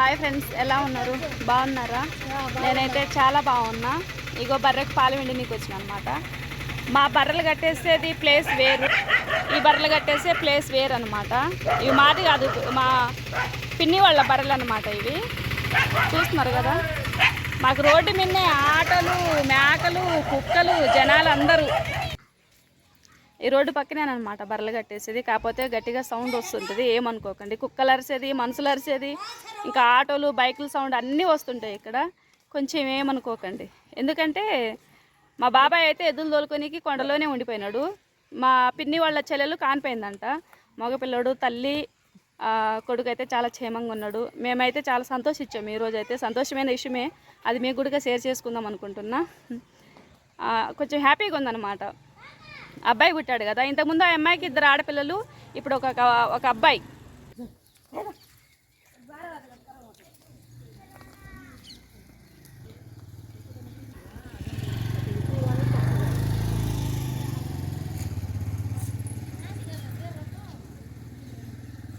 Hi friends ఎలా ఉన్నారు? బాగున్నారా? నేనైతే చాలా బాగున్నా. ఇగో బర్రెకు పాలు వెండి నీకు వచ్చిన అనమాట మా బర్రెలు కట్టేసేది ప్లేస్ వేరు. ఈ బర్రెలు కట్టేసే ప్లేస్ వేరు అనమాట ఇవి మాది కాదు మా పిన్ని వాళ్ళ బర్రెలు అనమాట ఇవి. చూస్తున్నారు కదా? మాకు రోడ్డు మీదనే ఆటలు మేకలు కుక్కలు జనాలు అందరూ ఈ రోడ్డు పక్కనేనమాట బర్రెలు కట్టేసేది. కాకపోతే గట్టిగా సౌండ్ వస్తుంటుంది ఏమనుకోకండి. కుక్కలు అరిసేది మనుషులు అరిసేది ఇంకా ఆటోలు బైకుల సౌండ్ అన్నీ వస్తుంటాయి ఇక్కడ. కొంచెం ఏమనుకోకండి. ఎందుకంటే మా బాబాయ్ అయితే ఎద్దులు తోలుకొనికి కొండలోనే ఉండిపోయినాడు. మా పిన్ని వాళ్ళ చెల్లెలు కానిపోయిందంట. మగపిల్లడు తల్లి కొడుకు అయితే చాలా క్షేమంగా ఉన్నాడు. మేమైతే చాలా సంతోషించాం. ఈరోజు అయితే సంతోషమైన విషయమే. అది మీకు కూడా షేర్ చేసుకుందాం అనుకుంటున్నా. కొంచెం హ్యాపీగా ఉందన్నమాట. అబ్బాయి పుట్టాడు కదా. ఇంతకుముందు ఆ అమ్మాయికి ఇద్దరు ఆడపిల్లలు ఇప్పుడు ఒక ఒక అబ్బాయి.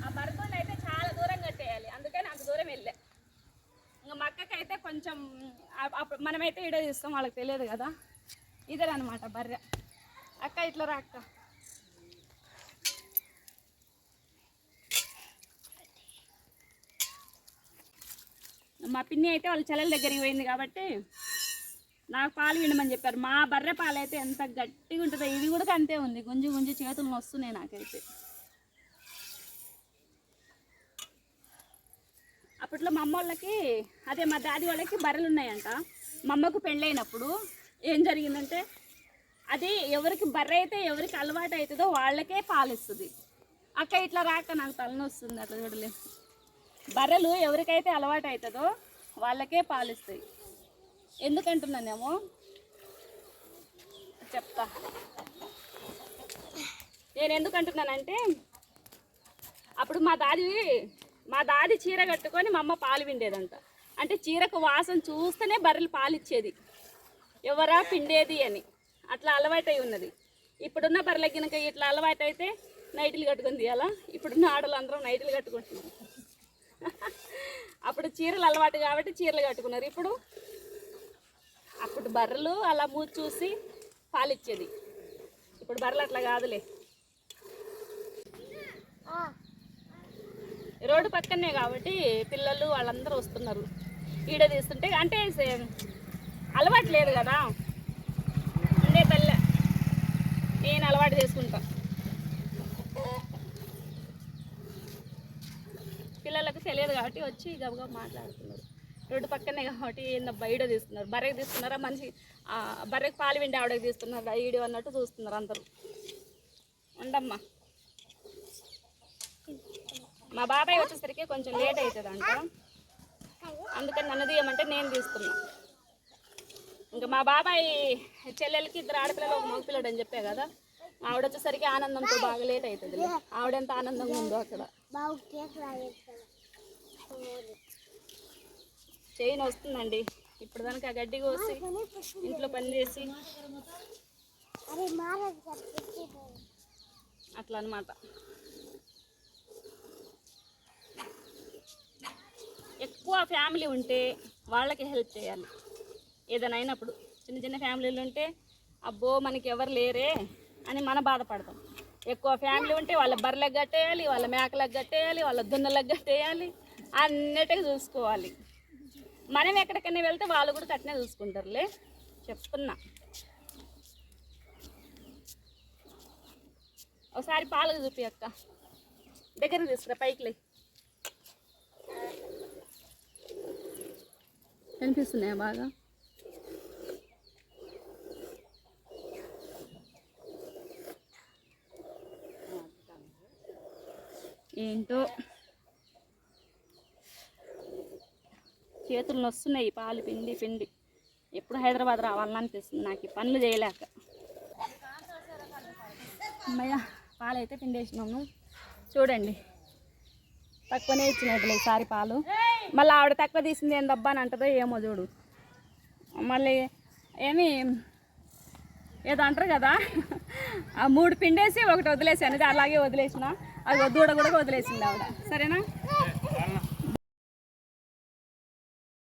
ఆ అయితే చాలా దూరం కట్టేయాలి. దూరం ఇంకా మా కొంచెం మనమైతే ఇడ చూస్తాం వాళ్ళకి తెలియదు కదా. ఇదేనమాట బర్రె. అక్క ఇట్లా రా అక్క. మా పిన్ని అయితే వాళ్ళ చెల్లెల దగ్గరికి పోయింది కాబట్టి నాకు పాలు వినమని చెప్పారు. మా బర్రె పాలు అయితే ఎంత గట్టిగా ఉంటుందో ఇది కూడా అంతే ఉంది. గుంజి గుంజి చేతులు వస్తున్నాయి నాకైతే. అప్పట్లో మా అమ్మ వాళ్ళకి అదే మా డాడీ వాళ్ళకి బర్రెలు ఉన్నాయంట. మా అమ్మకు పెళ్ళైనప్పుడు ఏం జరిగిందంటే అది ఎవరికి బర్రె అయితే ఎవరికి అలవాటు అవుతుందో వాళ్ళకే పాలు ఇస్తుంది. అక్క ఇట్లా రాక నాకు తలనొస్తుంది అట్లా చూడలేదు బర్రెలు ఎవరికైతే అలవాటు అవుతుందో వాళ్ళకే పాలు ఇస్తాయి. ఎందుకంటున్నానేమో? చెప్తా. నేను ఎందుకంటున్నానంటే అప్పుడు మా దాది మా దాది చీర కట్టుకొని మా అమ్మ పాలు పిండేదంట అంటే చీరకు వాసన చూస్తేనే బర్రెలు పాలిచ్చేది ఎవరా పిండేది అని. అట్లా అలవాటై ఉన్నది. ఇప్పుడున్న బర్రెలకినక ఇట్లా అలవాటు అయితే నైట్లు కట్టుకుంది తీయాలా? ఇప్పుడున్న ఆడలు అందరం నైట్లు కట్టుకుంటున్నారు అప్పుడు చీరలు అలవాటు కాబట్టి చీరలు కట్టుకున్నారు. ఇప్పుడు అప్పుడు బర్రెలు అలా మూసి చూసి పాలిచ్చేది. ఇప్పుడు బర్రెలు అట్లా కాదులే. రోడ్డు పక్కనే కాబట్టి పిల్లలు వాళ్ళందరూ వస్తున్నారు. ఈడ తీస్తుంటే అంటే అలవాటు లేదు కదా. ఉండే తల్లి నేను అలవాటు చేసుకుంటా. పిల్లలకు తెలియదు కాబట్టి వచ్చి గబగబా మాట్లాడుతున్నారు. రోడ్డు పక్కనే కాబట్టి ఏందో బయట తీస్తున్నారు బర్రెకి తీస్తున్నారా మనిషి బర్రెకి పాలు వింటే ఆవిడకి తీస్తున్నారు ఈడు అన్నట్టు చూస్తున్నారు అందరూ. ఉండమ్మా. మా బాబాయ్ వచ్చేసరికి కొంచెం లేట్ అవుతుంది అంట అందుకని నన్ను తీయమంటే నేను తీసుకున్నాను ఇంకా మా బాబాయ్ చెల్లెలకి ఇద్దరు ఆడపిల్లలు ఒక మగపిల్లడు అని చెప్పా కదా. ఆవిడ వచ్చేసరికి ఆనందంతో బాగా లేట్ అవుతుంది. ఆవిడ ఎంత ఆనందంగా ఉందో అక్కడ. చైన్ వస్తుందండి ఇప్పుడు దానికి ఆ గడ్డి కోసి ఇంట్లో పని చేసి అట్లా అనమాట ఎక్కువ ఫ్యామిలీ ఉంటే వాళ్ళకి హెల్ప్ చేయాలి. ఏదైనా అయినప్పుడు చిన్న చిన్న ఫ్యామిలీలు ఉంటే అబ్బో మనకి ఎవరు లేరే అని మన బాధపడతాం ఎక్కువ ఫ్యామిలీ ఉంటే వాళ్ళ బర్రెలకు కట్టేయాలి వాళ్ళ మేకలకు కట్టేయాలి వాళ్ళ దున్నలకు కట్టేయాలి అన్నిటికీ చూసుకోవాలి. మనం ఎక్కడికైనా వెళ్తే వాళ్ళు కూడా కట్టినే చూసుకుంటారులే. చెప్తున్నా. ఒకసారి పాలకు చూపి అక్క. దగ్గర తీసుకురా పైకిలే కనిపిస్తున్నాయా బాగా? ఏంటో? చేతులు నొస్తున్నాయి పాలు పిండి పిండి. ఎప్పుడు హైదరాబాద్ రావాలనిపిస్తుంది నాకు ఈ పనులు చేయలేక. అమ్మయ్య పాలైతే పిండేసినాము. చూడండి. తక్కువనే ఇచ్చినట్లు ఈసారి పాలు. మళ్ళీ ఆవిడ తక్కువ తీసింది ఏందబ్బా అని అంటుందో ఏమో చూడు. మళ్ళీ ఏమి ఏదో అంటారు కదా? ఆ మూడు పిండేసి ఒకటి వదిలేసాను. అది అలాగే వదిలేసిన. అది దూడ కూడా వదిలేసింది ఆవిడ. సరేనా?